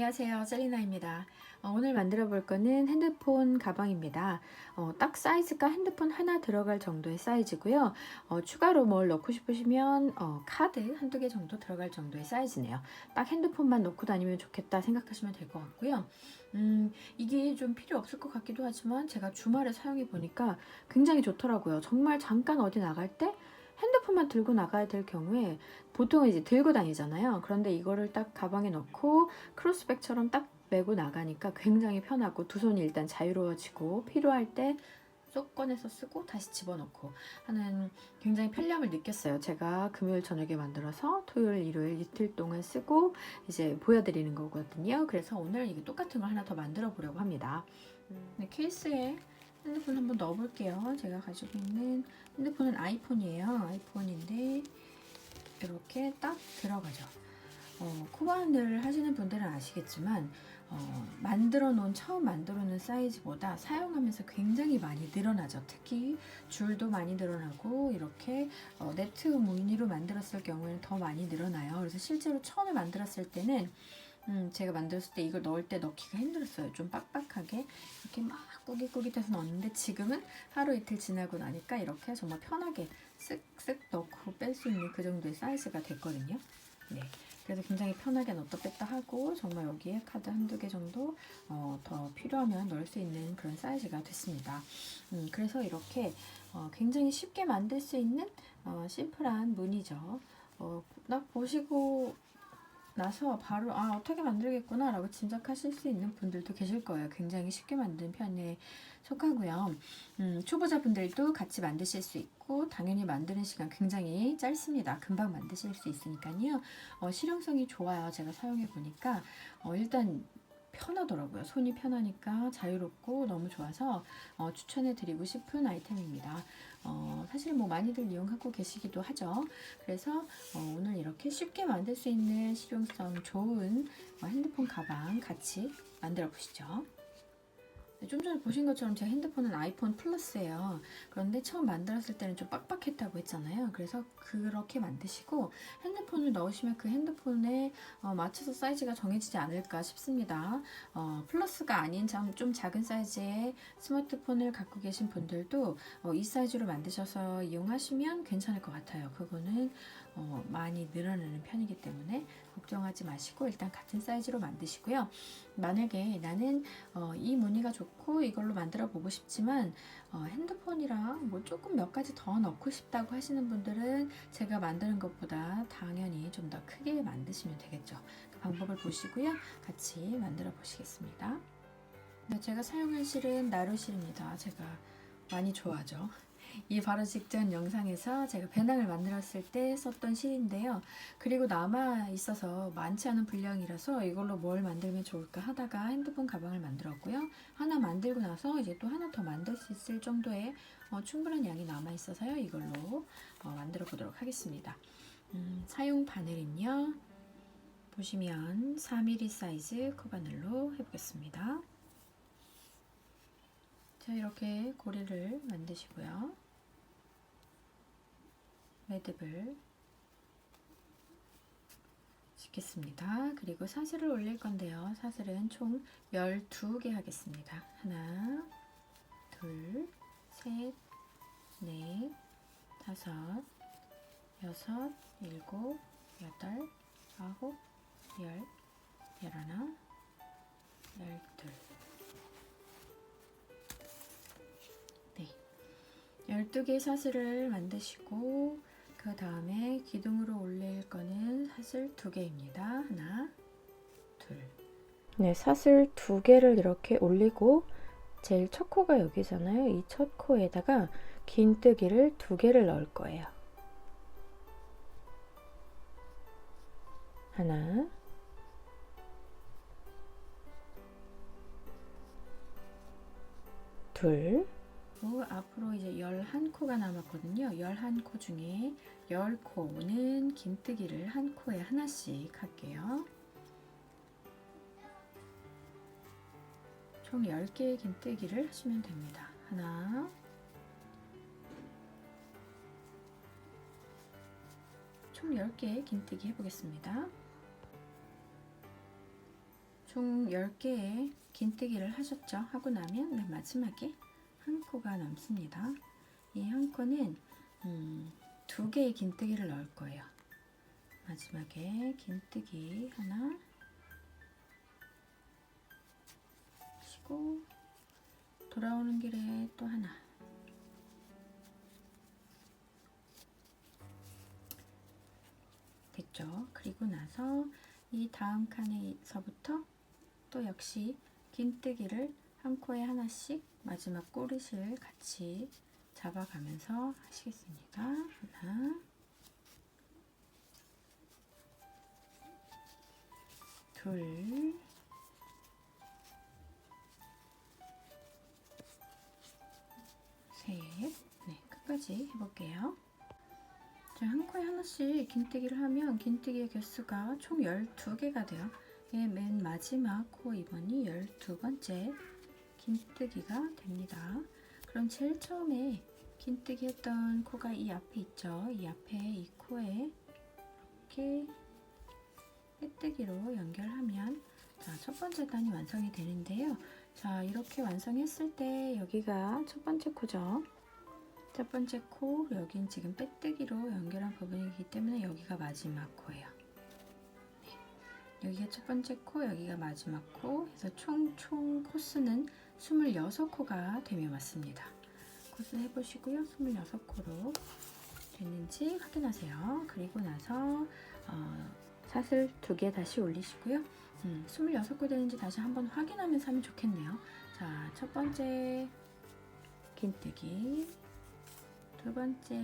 안녕하세요. 셀리나입니다. 어, 오늘 만들어 볼 거는 핸드폰 가방입니다. 어, 딱 사이즈가 핸드폰 하나 들어갈 정도의 사이즈고요. 어, 추가로 뭘 넣고 싶으시면 어, 카드 한두 개 정도 들어갈 정도의 사이즈네요. 딱 핸드폰만 넣고 다니면 좋겠다 생각하시면 될 것 같고요. 음, 이게 좀 필요 없을 것 같기도 하지만 제가 주말에 사용해 보니까 굉장히 좋더라고요. 정말 잠깐 어디 나갈 때 핸드폰만 들고 나가야 될 경우에 보통은 이제 들고 다니잖아요. 그런데 이거를 딱 가방에 넣고 크로스백처럼 딱 메고 나가니까 굉장히 편하고 두 손이 일단 자유로워지고 필요할 때 쏙 꺼내서 쓰고 다시 집어넣고 하는 굉장히 편리함을 느꼈어요. 제가 금요일 저녁에 만들어서 토요일, 일요일 이틀 동안 쓰고 이제 보여드리는 거거든요. 그래서 오늘 이게 똑같은 걸 하나 더 만들어 보려고 합니다. 네, 케이스에 핸드폰 한번 넣어볼게요. 제가 가지고 있는 핸드폰은 아이폰이에요. 아이폰인데 이렇게 딱 들어가죠. 어, 코바늘 하시는 분들은 아시겠지만 어, 만들어 놓은 처음 만들어 놓은 사이즈보다 사용하면서 굉장히 많이 늘어나죠. 특히 줄도 많이 늘어나고 이렇게 어, 네트 무늬로 만들었을 경우에는 더 많이 늘어나요. 그래서 실제로 처음에 만들었을 때는 음, 제가 만들었을 때 이걸 넣을 때 넣기가 힘들었어요. 좀 빡빡하게 이렇게 막 꾸깃꾸깃해서 넣었는데 지금은 하루 이틀 지나고 나니까 이렇게 정말 편하게 쓱쓱 넣고 뺄 수 있는 그 정도의 사이즈가 됐거든요. 네. 그래서 굉장히 편하게 넣었다 뺐다 하고 정말 여기에 카드 한두 개 정도 어, 더 필요하면 넣을 수 있는 그런 사이즈가 됐습니다. 음, 그래서 이렇게 어, 굉장히 쉽게 만들 수 있는 어, 심플한 무늬죠. 어, 딱 보시고 나서 바로 아 어떻게 만들겠구나 라고 짐작하실 수 있는 분들도 계실 거예요. 굉장히 쉽게 만든 편에 속하고요. 음, 초보자분들도 같이 만드실 수 있고 당연히 만드는 시간 굉장히 짧습니다. 금방 만드실 수 있으니까요. 어, 실용성이 좋아요. 제가 사용해 보니까 어, 일단 편하더라고요. 손이 편하니까 자유롭고 너무 좋아서 어, 추천해 드리고 싶은 아이템입니다. 어, 사실 뭐 많이들 이용하고 계시기도 하죠. 그래서 어, 오늘 이렇게 쉽게 만들 수 있는 실용성 좋은 어, 핸드폰 가방 같이 만들어 보시죠. 네, 좀 전에 보신 것처럼 제 핸드폰은 아이폰 플러스예요. 그런데 처음 만들었을 때는 좀 빡빡했다고 했잖아요. 그래서 그렇게 만드시고 핸드폰을 넣으시면 그 핸드폰에 어, 맞춰서 사이즈가 정해지지 않을까 싶습니다. 어, 플러스가 아닌 좀, 좀 작은 사이즈의 스마트폰을 갖고 계신 분들도 어, 이 사이즈로 만드셔서 이용하시면 괜찮을 것 같아요. 그거는 어, 많이 늘어나는 편이기 때문에 걱정하지 마시고 일단 같은 사이즈로 만드시고요. 만약에 나는 어, 이 무늬가 좋고 이걸로 만들어 보고 싶지만 어, 핸드폰이랑 뭐 조금 몇 가지 더 넣고 싶다고 하시는 분들은 제가 만드는 것보다 당연히 좀 더 크게 만드시면 되겠죠. 그 방법을 보시고요. 같이 만들어 보시겠습니다. 네, 제가 사용할 실은 나루 실입니다. 제가 많이 좋아하죠. 이 바로 직전 영상에서 제가 배낭을 만들었을 때 썼던 실인데요. 그리고 남아 있어서 많지 않은 분량이라서 이걸로 뭘 만들면 좋을까 하다가 핸드폰 가방을 만들었고요. 하나 만들고 나서 이제 또 하나 더 만들 수 있을 정도의 어, 충분한 양이 남아 있어서요. 이걸로 어, 만들어 보도록 하겠습니다. 음, 사용 바늘은요. 보시면 4mm 사이즈 코바늘로 해보겠습니다. 자 이렇게 고리를 만드시고요. 매듭을 짓겠습니다. 그리고 사슬을 올릴 건데요. 사슬은 총 12개 하겠습니다. 하나, 둘, 셋, 넷, 다섯, 여섯, 일곱, 여덟, 아홉, 열, 열하나, 열둘. 네. 12개 사슬을 만드시고 그 다음에 기둥으로 올릴 거는 사슬 두 개입니다. 하나, 둘. 네, 사슬 두 개를 이렇게 올리고 제일 첫 코가 여기잖아요. 이 첫 코에다가 긴 뜨기를 두 개를 넣을 거예요. 하나, 둘, 그리고 앞으로 이제 11코가 남았거든요. 11코 중에 10코는 긴뜨기를 한 코에 하나씩 할게요. 총 10개의 긴뜨기를 하시면 됩니다. 하나 총 10개의 긴뜨기 해보겠습니다. 총 10개의 긴뜨기를 하셨죠? 하고 나면 맨 마지막에 한 코가 남습니다. 이 한 코는 음, 두 개의 긴뜨기를 넣을 거예요. 마지막에 긴뜨기 하나 하시고 돌아오는 길에 또 하나 됐죠? 그리고 나서 이 다음 칸에서부터 또 역시 긴뜨기를 한 코에 하나씩 마지막 꼬리실 같이 잡아가면서 하시겠습니다. 하나, 둘, 셋, 네, 끝까지 해볼게요. 자, 한 코에 하나씩 긴뜨기를 하면 긴뜨기의 개수가 총 12개가 돼요. 예, 맨 마지막 코 2번이 12번째 긴뜨기가 됩니다. 그럼 제일 처음에 긴뜨기 했던 코가 이 앞에 있죠. 이 앞에 이 코에 이렇게 빼뜨기로 연결하면 자, 첫 번째 단이 완성이 되는데요. 자, 이렇게 완성했을 때 여기가 첫 번째 코죠. 첫 번째 코, 여긴 지금 빼뜨기로 연결한 부분이기 때문에 여기가 마지막 코예요. 네. 여기가 첫 번째 코, 여기가 마지막 코 해서 총, 총 코스는 26코가 되면 맞습니다. 코스 해보시고요. 26코로 됐는지 확인하세요. 그리고 나서 어, 사슬 두 개 다시 올리시고요. 음, 26코 되는지 다시 한번 확인하면서 하면 좋겠네요. 자, 첫 번째 긴뜨기 두 번째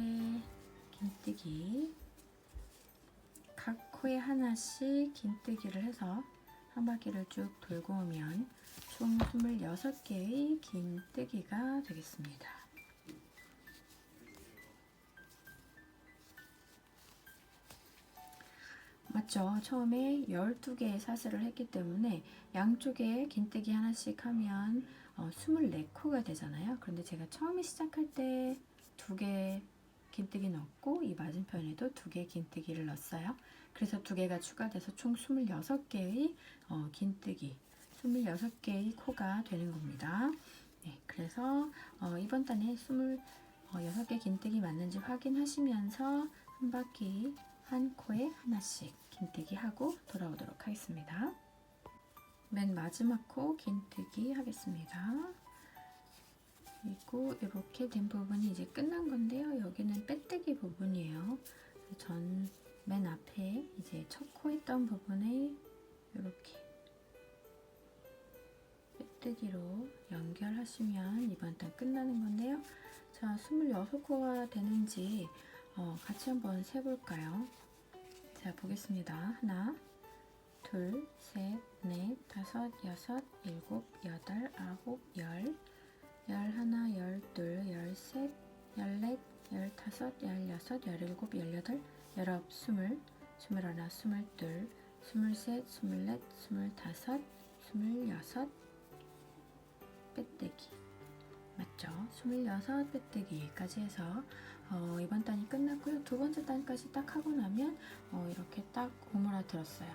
긴뜨기 각 코에 하나씩 긴뜨기를 해서 한 바퀴를 쭉 돌고 오면 총 26개의 긴 뜨기가 되겠습니다. 맞죠? 처음에 12개의 사슬을 했기 때문에 양쪽에 긴뜨기 하나씩 하면 어, 24코가 되잖아요. 그런데 제가 처음에 시작할 때 두개 긴뜨기 넣고 이 맞은편에도 두 개 긴뜨기를 넣었어요. 그래서 두 개가 추가돼서 총 26개의 어, 긴뜨기, 26개의 코가 되는 겁니다. 네, 그래서 어, 이번 단에 26개 긴뜨기 맞는지 확인하시면서 한 바퀴 한 코에 하나씩 긴뜨기 하고 돌아오도록 하겠습니다. 맨 마지막 코 긴뜨기 하겠습니다. 그리고 이렇게 된 부분이 이제 끝난 건데요. 여기는 빼뜨기 부분이에요. 전 맨 앞에 이제 첫코 있던 부분에 이렇게 빼뜨기로 연결하시면 이번 단 끝나는 건데요. 자, 26코가 되는지 어, 같이 한번 세볼까요? 자, 보겠습니다. 하나, 둘, 셋, 넷, 다섯, 여섯, 일곱, 여덟, 아홉, 열, 열하나, 열둘, 열셋, 열넷, 열다섯, 열여섯, 열일곱, 열여덟, 열아홉, 스물, 스물하나, 스물둘, 스물셋, 스물넷, 스물다섯, 스물여섯, 빼뜨기. 맞죠? 26 빼뜨기까지 해서 어, 이번 단이 끝났고요. 두 번째 단까지 딱 하고 나면 어, 이렇게 딱 오므라 들었어요.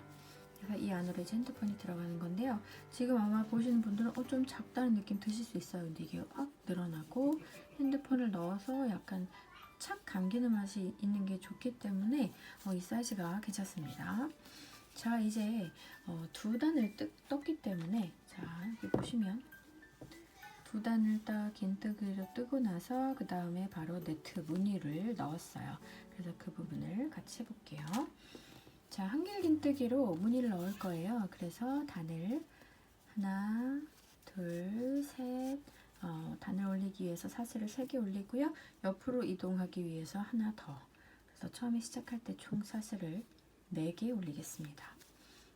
그래서 이 안으로 이제 핸드폰이 들어가는 건데요. 지금 아마 보시는 분들은 어, 좀 작다는 느낌 드실 수 있어요. 근데 이게 확 늘어나고 핸드폰을 넣어서 약간 착 감기는 맛이 있는 게 좋기 때문에 어, 이 사이즈가 괜찮습니다. 자 이제 어, 두 단을 뜨, 떴기 때문에 자 여기 보시면 두 단을 딱 긴뜨기로 뜨고 나서 그 다음에 바로 네트 무늬를 넣었어요. 그래서 그 부분을 같이 해볼게요. 자, 한길 긴뜨기로 무늬를 넣을 거예요. 그래서 단을 하나, 둘, 셋, 어, 단을 올리기 위해서 사슬을 3개 올리고요. 옆으로 이동하기 위해서 하나 더. 그래서 처음에 시작할 때 총 사슬을 4개 올리겠습니다.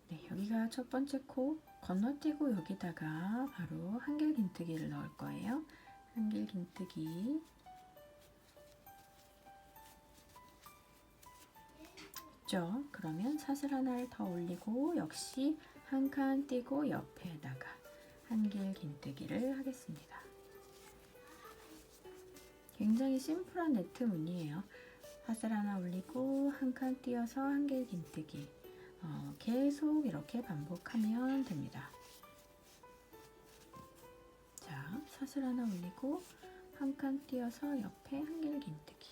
네, 여기가 첫 번째 코 건너뛰고 여기다가 바로 한길 긴뜨기를 넣을 거예요. 한길 긴뜨기 있죠. 그러면 사슬 하나를 더 올리고 역시 한 칸 띄고 옆에다가 한길 긴뜨기를 하겠습니다. 굉장히 심플한 네트 무늬예요. 사슬 하나 올리고 한 칸 띄어서 한길 긴뜨기 어, 계속 이렇게 반복하면 됩니다. 자, 사슬 하나 올리고 한 칸 띄어서 옆에 한길긴뜨기.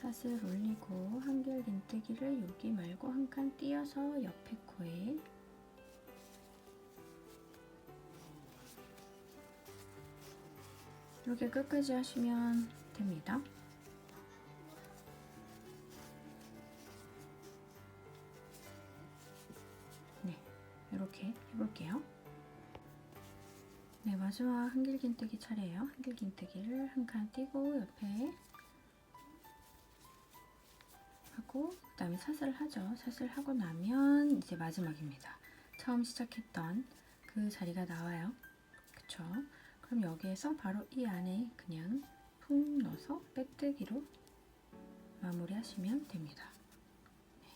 사슬 올리고 한길긴뜨기를 여기 말고 한 칸 띄어서 옆에 코에 이렇게 끝까지 하시면 됩니다. 네, 이렇게 해볼게요. 네, 마지막 한길긴뜨기 차례예요. 한길긴뜨기를 한 칸 띄고 옆에 하고 그 다음에 사슬을 하죠. 사슬 하고 나면 이제 마지막입니다. 처음 시작했던 그 자리가 나와요. 그쵸? 그럼 여기에서 바로 이 안에 그냥 푹 넣어서 빼뜨기로 마무리하시면 됩니다. 네.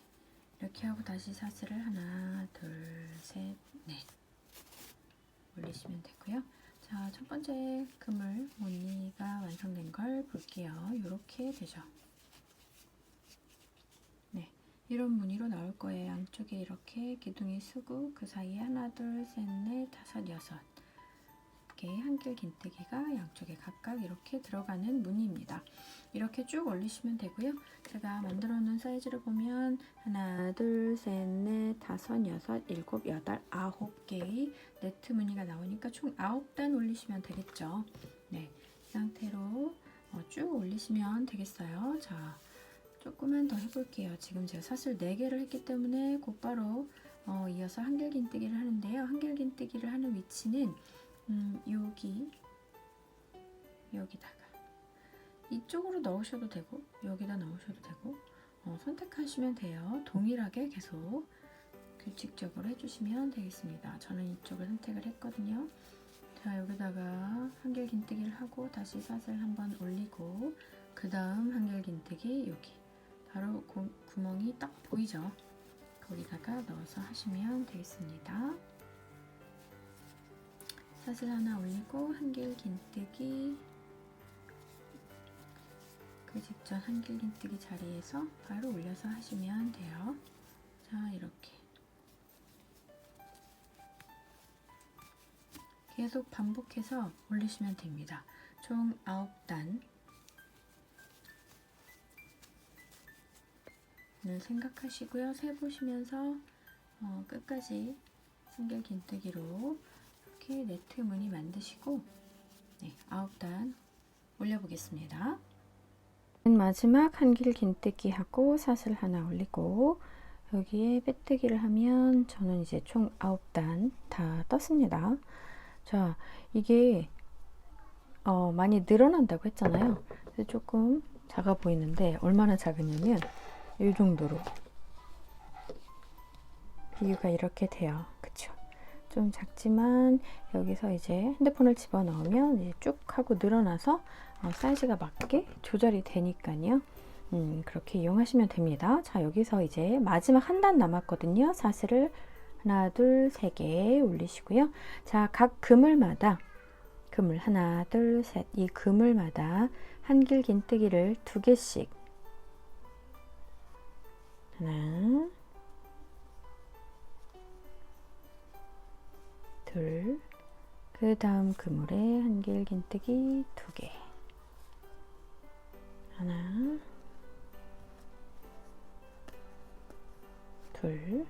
이렇게 하고 다시 사슬을 하나, 둘, 셋, 넷 올리시면 되고요. 자, 첫 번째 그물 무늬가 완성된 걸 볼게요. 이렇게 되죠. 네, 이런 무늬로 나올 거예요. 양쪽에 이렇게 기둥이 쓰고 그 사이에 하나, 둘, 셋, 넷, 다섯, 여섯 개 한길 긴뜨기가 양쪽에 각각 이렇게 들어가는 무늬입니다. 이렇게 쭉 올리시면 되고요. 제가 만들어 놓은 사이즈를 보면 하나, 둘, 셋, 넷, 다섯, 여섯, 일곱, 여덟, 아홉 개의 네트 무늬가 나오니까 총 아홉 단 올리시면 되겠죠. 네, 이 상태로 어, 쭉 올리시면 되겠어요. 자, 조금만 더 해볼게요. 지금 제가 사슬 4개를 했기 때문에 곧바로 어, 이어서 한길긴뜨기를 하는데요. 한길긴뜨기를 하는 위치는 음, 여기 여기다가 이쪽으로 넣으셔도 되고 여기다 넣으셔도 되고 어, 선택하시면 돼요. 동일하게 계속 규칙적으로 해주시면 되겠습니다. 저는 이쪽을 선택을 했거든요. 자 여기다가 한길긴뜨기를 하고 다시 사슬 한번 올리고 그 다음 한길긴뜨기 여기 바로 구, 구멍이 딱 보이죠? 거기다가 넣어서 하시면 되겠습니다. 사슬 하나 올리고 한길 긴뜨기 그 직전 한길 긴뜨기 자리에서 바로 올려서 하시면 돼요. 자 이렇게 계속 반복해서 올리시면 됩니다. 총 9단 을 생각하시고요. 세 보시면서 어, 끝까지 한길 긴뜨기로 이렇게 네트 무늬 만드시고 네, 9단 올려보겠습니다. 맨 마지막 한길 긴뜨기 하고 사슬 하나 올리고 여기에 빼뜨기를 하면 저는 이제 총 9단 다 떴습니다. 자, 이게 어, 많이 늘어난다고 했잖아요. 조금 작아 보이는데 얼마나 작으냐면 이 정도로 비교가 이렇게 돼요. 그쵸? 좀 작지만 여기서 이제 핸드폰을 집어 넣으면 이제 쭉 하고 늘어나서 어, 사이즈가 맞게 조절이 되니까요. 음, 그렇게 이용하시면 됩니다. 자, 여기서 이제 마지막 한 단 남았거든요. 사슬을 하나, 둘, 세 개 올리시고요. 자, 각 그물마다 그물 하나, 둘, 셋. 이 그물마다 한길 긴뜨기를 두 개씩 하나, 둘, 그 다음 그물에 한길 긴뜨기 두 개. 하나, 둘,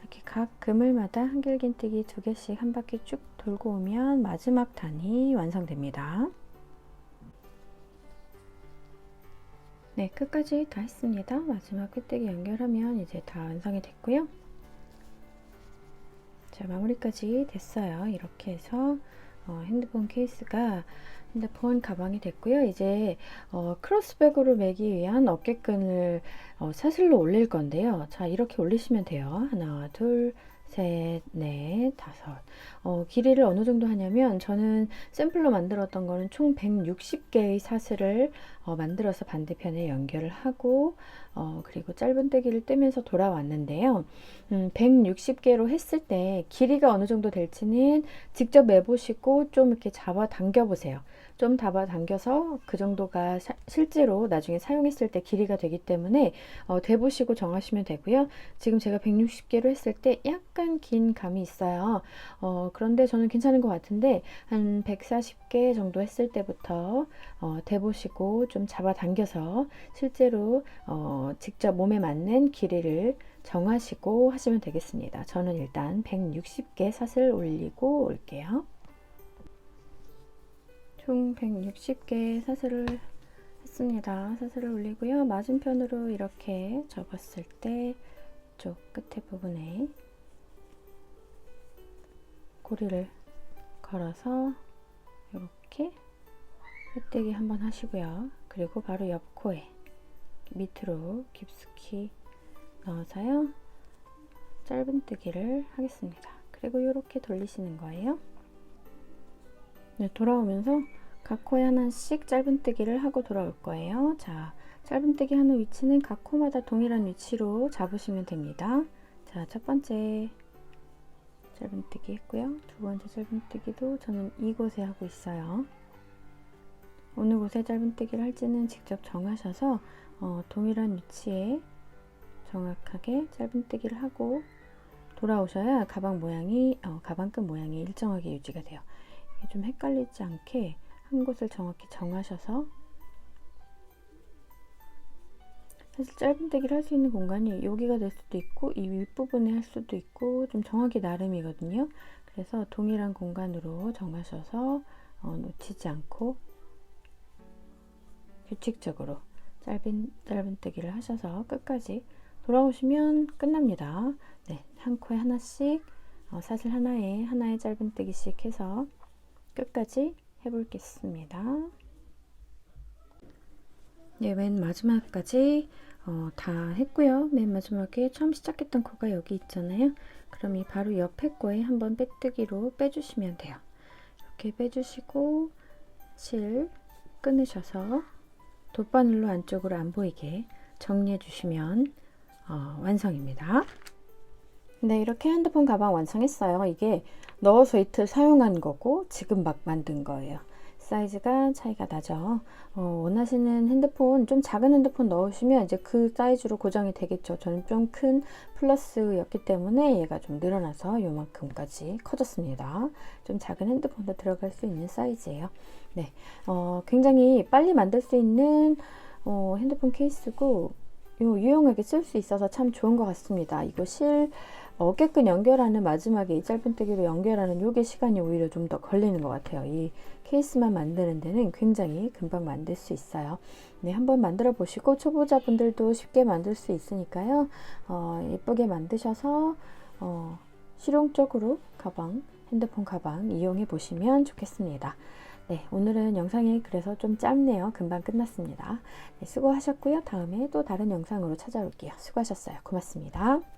이렇게 각 그물마다 한길긴뜨기 두 개씩 한 바퀴 쭉 돌고 오면 마지막 단이 완성됩니다. 네, 끝까지 다 했습니다. 마지막 끝대기 연결하면 이제 다 완성이 됐고요. 자, 마무리까지 됐어요. 이렇게 해서 어, 핸드폰 케이스가 핸드폰 가방이 됐고요. 이제 어, 크로스백으로 매기 위한 어깨끈을 어, 사슬로 올릴 건데요. 자, 이렇게 올리시면 돼요. 하나, 둘, 셋, 넷, 다섯. 어, 길이를 어느 정도 하냐면 저는 샘플로 만들었던 거는 총 160개의 사슬을 어, 만들어서 반대편에 연결을 하고 어, 그리고 짧은뜨기를 뜨면서 돌아왔는데요. 음, 160개로 했을 때 길이가 어느 정도 될지는 직접 매보시고 좀 이렇게 잡아 당겨 보세요. 좀 잡아 당겨서 그 정도가 사- 실제로 나중에 사용했을 때 길이가 되기 때문에 어, 대보시고 정하시면 되고요. 지금 제가 160개로 했을 때 약간 긴 감이 있어요. 어, 그런데 저는 괜찮은 것 같은데 한 140개 정도 했을 때부터 어, 대보시고 좀 잡아 당겨서 실제로 어, 직접 몸에 맞는 길이를 정하시고 하시면 되겠습니다. 저는 일단 160개 사슬 올리고 올게요. 총 160개 사슬을 했습니다. 사슬을 올리고요. 맞은편으로 이렇게 접었을 때쪽 끝에 부분에 고리를 걸어서 이렇게 빼뜨기 한번 하시고요. 그리고 바로 옆 코에 밑으로 깊숙이 넣어서요. 짧은뜨기를 하겠습니다. 그리고 이렇게 돌리시는 거예요. 네, 돌아오면서 각 코에 하나씩 짧은뜨기를 하고 돌아올 거예요. 자, 짧은뜨기 하는 위치는 각 코마다 동일한 위치로 잡으시면 됩니다. 자, 첫 번째 짧은뜨기 했고요. 두 번째 짧은뜨기도 저는 이곳에 하고 있어요. 어느 곳에 짧은뜨기를 할지는 직접 정하셔서 어, 동일한 위치에 정확하게 짧은뜨기를 하고 돌아오셔야 가방 모양이 어, 가방 끈 모양이 일정하게 유지가 돼요. 이게 좀 헷갈리지 않게 한 곳을 정확히 정하셔서 사실 짧은뜨기를 할 수 있는 공간이 여기가 될 수도 있고 이 윗부분에 할 수도 있고 좀 정하기 나름이거든요. 그래서 동일한 공간으로 정하셔서 어, 놓치지 않고 규칙적으로 짧은 짧은뜨기를 하셔서 끝까지 돌아오시면 끝납니다. 네, 한 코에 하나씩 어, 사슬 하나에 하나의 짧은뜨기씩 해서 끝까지 해보겠습니다. 네, 맨 마지막까지 어, 다 했고요. 맨 마지막에 처음 시작했던 코가 여기 있잖아요. 그럼 이 바로 옆에 코에 한번 빼뜨기로 빼주시면 돼요. 이렇게 빼주시고 실 끊으셔서 돗바늘로 안쪽으로 안 보이게 정리해 주시면 어, 완성입니다. 네, 이렇게 핸드폰 가방 완성했어요. 이게 넣어서 이틀 사용한 거고 지금 막 만든 거예요. 사이즈가 차이가 나죠. 어, 원하시는 핸드폰 좀 작은 핸드폰 넣으시면 이제 그 사이즈로 고정이 되겠죠. 저는 좀 큰 플러스였기 때문에 얘가 좀 늘어나서 요만큼까지 커졌습니다. 좀 작은 핸드폰도 들어갈 수 있는 사이즈예요. 네, 어, 굉장히 빨리 만들 수 있는 어, 핸드폰 케이스고 요 유용하게 쓸 수 있어서 참 좋은 것 같습니다. 이거 실 어깨끈 연결하는 마지막에 이 짧은뜨기로 연결하는 요게 시간이 오히려 좀 더 걸리는 것 같아요. 이 케이스만 만드는 데는 굉장히 금방 만들 수 있어요. 네, 한번 만들어 보시고 초보자분들도 쉽게 만들 수 있으니까요. 어, 예쁘게 만드셔서 어, 실용적으로 가방, 핸드폰 가방 이용해 보시면 좋겠습니다. 네, 오늘은 영상이 그래서 좀 짧네요. 금방 끝났습니다. 네, 수고하셨고요. 다음에 또 다른 영상으로 찾아올게요. 수고하셨어요. 고맙습니다.